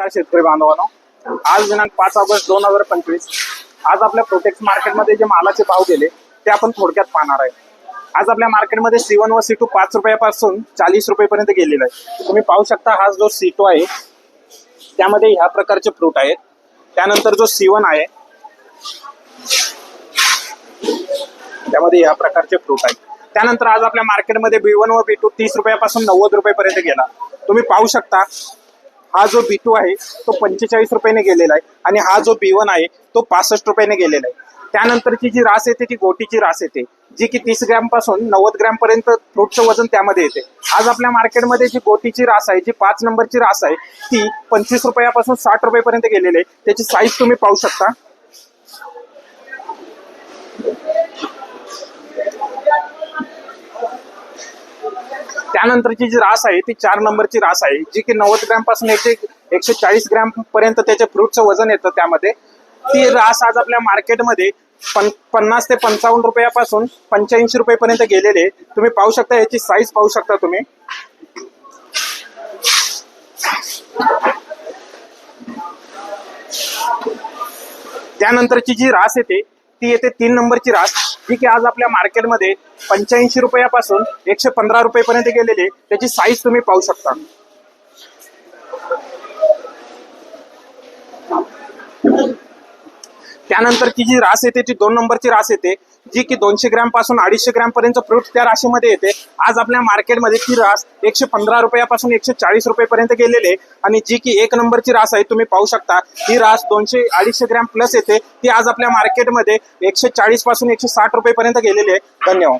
नमस्कार शेतकरी बांधवांनो. आज दिनांक पाच ऑगस्ट दोन हजार पंचवीस. आज आपल्या प्रोटेक्स मार्केटमध्ये जे मालाचे भाव गेले ते आपण थोडक्यात पाहणार आहे. आज आपल्या मार्केटमध्ये सी वन व सी टू पाच रुपयापासून चाळीस रुपयेपर्यंत गेलेला आहे. तुम्ही पाहू शकता हा जो सी टू आहे त्यामध्ये ह्या प्रकारचे फ्रूट आहेत. त्यानंतर जो सी वन आहे त्यामध्ये ह्या प्रकारचे फ्रूट आहेत. त्यानंतर आज आपल्या मार्केटमध्ये बी वन व बी टू तीस रुपयापासून नव्वद रुपयेपर्यंत गेला. तुम्ही पाहू शकता हा जो बी टू आहे तो पंचेचाळीस रुपयाने गेलेला आहे. आणि हा जो बी वन आहे तो पासष्ट रुपयाने गेलेला आहे. त्यानंतरची जी रास येते ती गोटीची रास येते जी की तीस ग्रॅमपासून नव्वद ग्रॅम पर्यंत फ्रूटचं वजन त्यामध्ये येते. आज आपल्या मार्केटमध्ये जी गोटीची रास आहे जी पाच नंबरची रास आहे ती पंचवीस रुपयापासून साठ रुपयेपर्यंत गेलेली आहे. त्याची साईज तुम्ही पाहू शकता. त्यानंतरची जी रास आहे ती चार नंबरची रास आहे जी की नव्वद ग्रॅमपासून एकशे एकशे चाळीस ग्रॅम पर्यंत त्याच्या फ्रूटचं वजन येतं त्यामध्ये. ती रास आज आपल्या मार्केटमध्ये पन पन्नास ते पंचावन्न रुपयापासून पंच्याऐंशी रुपयेपर्यंत गेलेले तुम्ही पाहू शकता याची साईज पाहू शकता तुम्ही. त्यानंतरची जी रास येते ती येते तीन नंबरची रास. जी की आज आपल्या मार्केटमध्ये पंच्याऐंशी रुपयापासून एकशे पंधरा रुपयेपर्यंत गेलेली त्याची साईज तुम्ही पाहू शकता. त्यानंतरची जी रास येते ती दोन नंबरची रास येते जी की दोनशे ग्रॅमपासून अडीचशे ग्रॅम पर्यंत फ्रूट त्या राशीमध्ये येते. आज आपल्या मार्केटमध्ये ती रास एकशे पंधरा रुपयापासून एकशे चाळीस रुपयेपर्यंत गेलेली आहे. आणि जी की एक नंबरची रास आहे तुम्ही पाहू शकता ही रास दोनशे अडीचशे ग्रॅम प्लस येते. ती आज आपल्या मार्केटमध्ये एकशे चाळीसपासून एकशे साठ रुपयेपर्यंत गेलेली आहे. धन्यवाद.